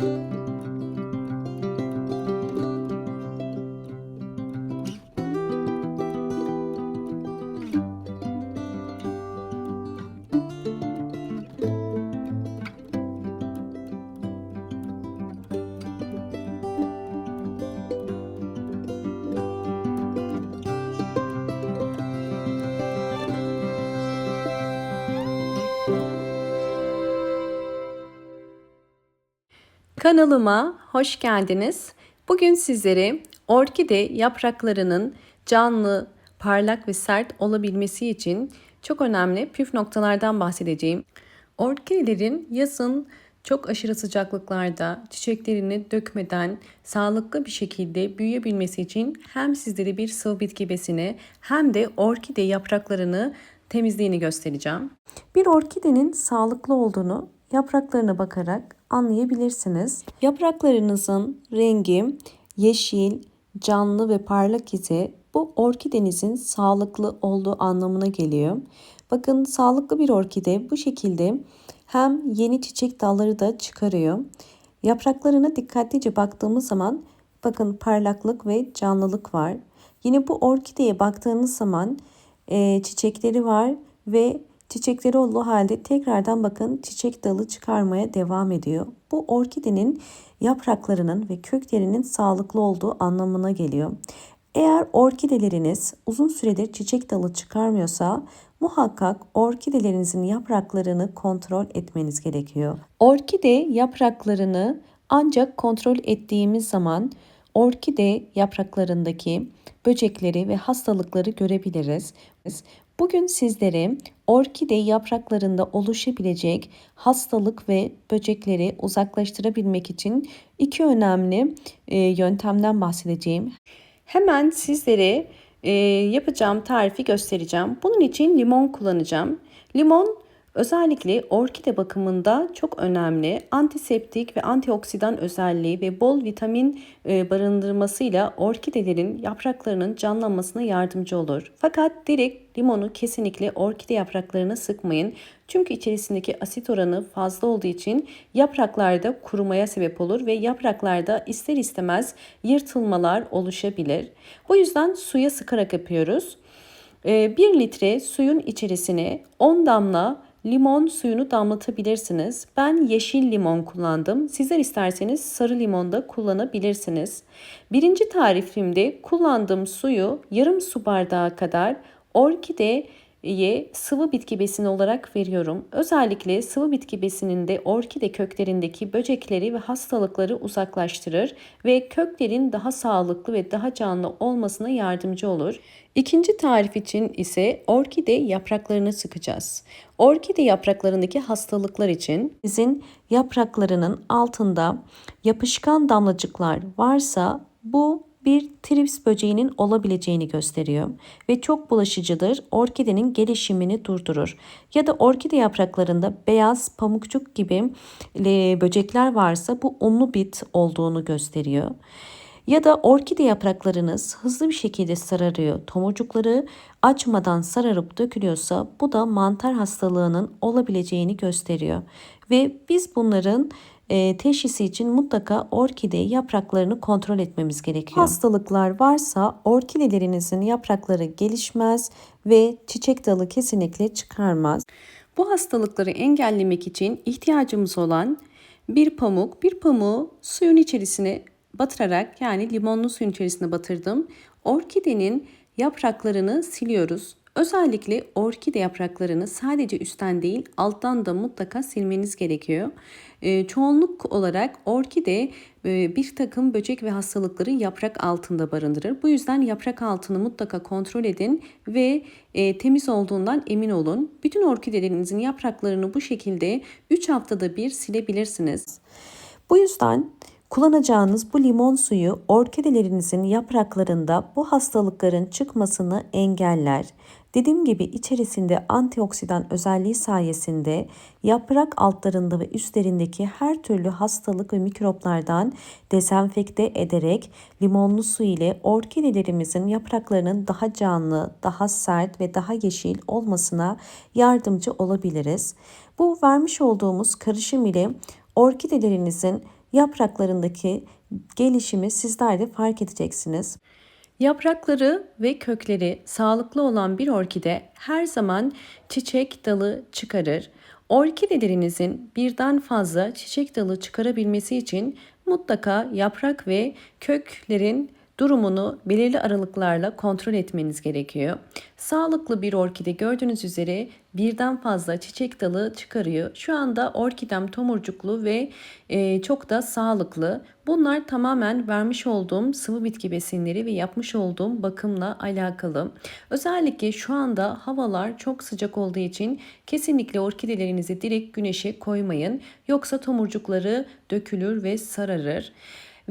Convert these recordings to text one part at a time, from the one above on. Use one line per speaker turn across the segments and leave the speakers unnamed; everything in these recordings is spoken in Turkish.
Thank you. Kanalıma hoş geldiniz. Bugün sizlere orkide yapraklarının canlı, parlak ve sert olabilmesi için çok önemli püf noktalardan bahsedeceğim. Orkidelerin yazın çok aşırı sıcaklıklarda çiçeklerini dökmeden sağlıklı bir şekilde büyüyebilmesi için hem sizlere bir sıvı bitki besini hem de orkide yapraklarını temizliğini göstereceğim. Bir orkidenin sağlıklı olduğunu yapraklarına bakarak anlayabilirsiniz. Yapraklarınızın rengi yeşil, canlı ve parlak ise bu orkidenizin sağlıklı olduğu anlamına geliyor. Bakın sağlıklı bir orkide bu şekilde hem yeni çiçek dalları da çıkarıyor. Yapraklarına dikkatlice baktığımız zaman bakın parlaklık ve canlılık var. Yine bu orkideye baktığınız zaman e, çiçekleri var ve çiçekleri olduğu halde tekrardan bakın çiçek dalı çıkarmaya devam ediyor. Bu orkidenin yapraklarının ve köklerinin sağlıklı olduğu anlamına geliyor. Eğer orkideleriniz uzun süredir çiçek dalı çıkarmıyorsa muhakkak orkidelerinizin yapraklarını kontrol etmeniz gerekiyor. Orkide yapraklarını ancak kontrol ettiğimiz zaman orkide yapraklarındaki böcekleri ve hastalıkları görebiliriz. Bugün sizlere orkide yapraklarında oluşabilecek hastalık ve böcekleri uzaklaştırabilmek için iki önemli e, yöntemden bahsedeceğim. Hemen sizlere e, yapacağım tarifi göstereceğim. Bunun için limon kullanacağım. Limon özellikle orkide bakımında çok önemli. Antiseptik ve antioksidan özelliği ve bol vitamin e, barındırmasıyla orkidelerin yapraklarının canlanmasına yardımcı olur. Fakat direkt limonu kesinlikle orkide yapraklarına sıkmayın. Çünkü içerisindeki asit oranı fazla olduğu için yapraklarda kurumaya sebep olur ve yapraklarda ister istemez yırtılmalar oluşabilir. Bu yüzden suya sıkarak yapıyoruz. 1 e, litre suyun içerisine 10 damla limon suyunu damlatabilirsiniz. Ben yeşil limon kullandım. Sizler isterseniz sarı limon da kullanabilirsiniz. Birinci tarifimde kullandığım suyu yarım su bardağı kadar orkide ye sıvı bitki besini olarak veriyorum. Özellikle sıvı bitki besininde orkide köklerindeki böcekleri ve hastalıkları uzaklaştırır ve köklerin daha sağlıklı ve daha canlı olmasına yardımcı olur. İkinci tarif için ise orkide yapraklarını sıkacağız. Orkide yapraklarındaki hastalıklar için sizin yapraklarının altında yapışkan damlacıklar varsa bu bir trips böceğinin olabileceğini gösteriyor ve çok bulaşıcıdır. Orkidenin gelişimini durdurur. Ya da orkide yapraklarında beyaz pamukçuk gibi böcekler varsa bu unlu bit olduğunu gösteriyor. Ya da orkide yapraklarınız hızlı bir şekilde sararıyor. Tomurcukları açmadan sararıp dökülüyorsa bu da mantar hastalığının olabileceğini gösteriyor. Ve biz bunların e, teşhisi için mutlaka orkide yapraklarını kontrol etmemiz gerekiyor. Hastalıklar varsa orkidelerinizin yaprakları gelişmez ve çiçek dalı kesinlikle çıkarmaz. Bu hastalıkları engellemek için ihtiyacımız olan bir pamuk, bir pamuğu suyun içerisine batırarak yani limonlu suyun içerisine batırdım. Orkidenin yapraklarını siliyoruz. Özellikle orkide yapraklarını sadece üstten değil alttan da mutlaka silmeniz gerekiyor. E, çoğunluk olarak orkide e, bir takım böcek ve hastalıkları yaprak altında barındırır. Bu yüzden yaprak altını mutlaka kontrol edin ve e, temiz olduğundan emin olun. Bütün orkidelerinizin yapraklarını bu şekilde 3 haftada bir silebilirsiniz. Bu yüzden Kullanacağınız bu limon suyu orkidelerinizin yapraklarında bu hastalıkların çıkmasını engeller. Dediğim gibi içerisinde antioksidan özelliği sayesinde yaprak altlarında ve üstlerindeki her türlü hastalık ve mikroplardan dezenfekte ederek limonlu su ile orkidelerimizin yapraklarının daha canlı, daha sert ve daha yeşil olmasına yardımcı olabiliriz. Bu vermiş olduğumuz karışım ile orkidelerinizin
yapraklarındaki gelişimi sizler de fark edeceksiniz.
Yaprakları ve kökleri sağlıklı olan bir orkide her zaman çiçek dalı çıkarır. Orkidelerinizin birden fazla çiçek dalı çıkarabilmesi için mutlaka yaprak ve köklerin durumunu belirli aralıklarla kontrol etmeniz gerekiyor. Sağlıklı bir orkide gördüğünüz üzere birden fazla çiçek dalı çıkarıyor. Şu anda orkidem tomurcuklu ve e, çok da sağlıklı. Bunlar tamamen vermiş olduğum sıvı bitki besinleri ve yapmış olduğum bakımla alakalı. Özellikle şu anda havalar çok sıcak olduğu için kesinlikle orkidelerinizi direkt güneşe koymayın. Yoksa tomurcukları dökülür ve sararır.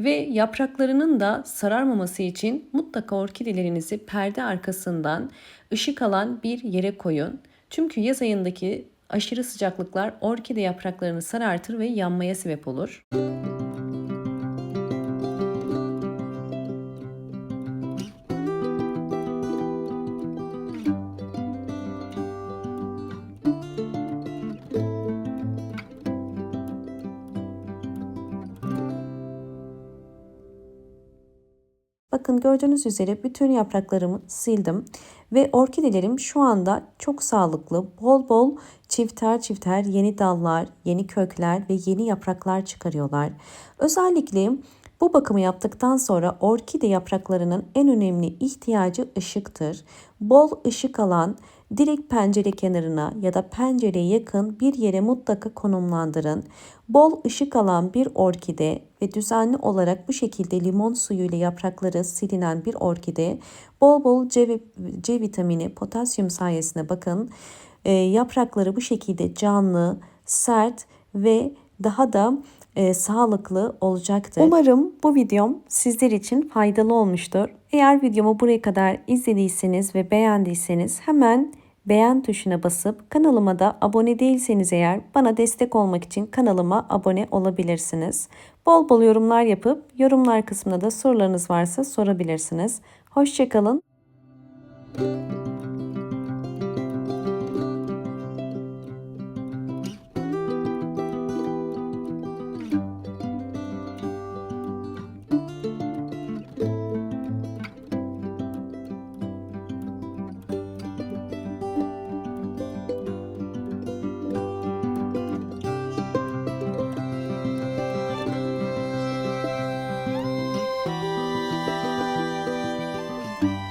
Ve yapraklarının da sararmaması için mutlaka orkidelerinizi perde arkasından ışık alan bir yere koyun. Çünkü yaz ayındaki aşırı sıcaklıklar orkide yapraklarını sarartır ve yanmaya sebep olur.
Bakın gördüğünüz üzere bütün yapraklarımı sildim ve orkidelerim şu anda çok sağlıklı. Bol bol çifter çifter yeni dallar, yeni kökler ve yeni yapraklar çıkarıyorlar. Özellikle bu bakımı yaptıktan sonra orkide yapraklarının en önemli ihtiyacı ışıktır. Bol ışık alan direkt pencere kenarına ya da pencereye yakın bir yere mutlaka konumlandırın. Bol ışık alan bir orkide ve düzenli olarak bu şekilde limon suyu ile yaprakları silinen bir orkide bol bol C, C vitamini, potasyum sayesinde bakın e, yaprakları bu şekilde canlı, sert ve daha da e, sağlıklı olacaktır. Umarım bu videom sizler için faydalı olmuştur. Eğer videomu buraya kadar izlediyseniz ve beğendiyseniz hemen beğen tuşuna basıp kanalıma da abone değilseniz eğer bana destek olmak için kanalıma abone olabilirsiniz. Bol bol yorumlar yapıp yorumlar kısmına da sorularınız varsa sorabilirsiniz. Hoşçakalın. thank you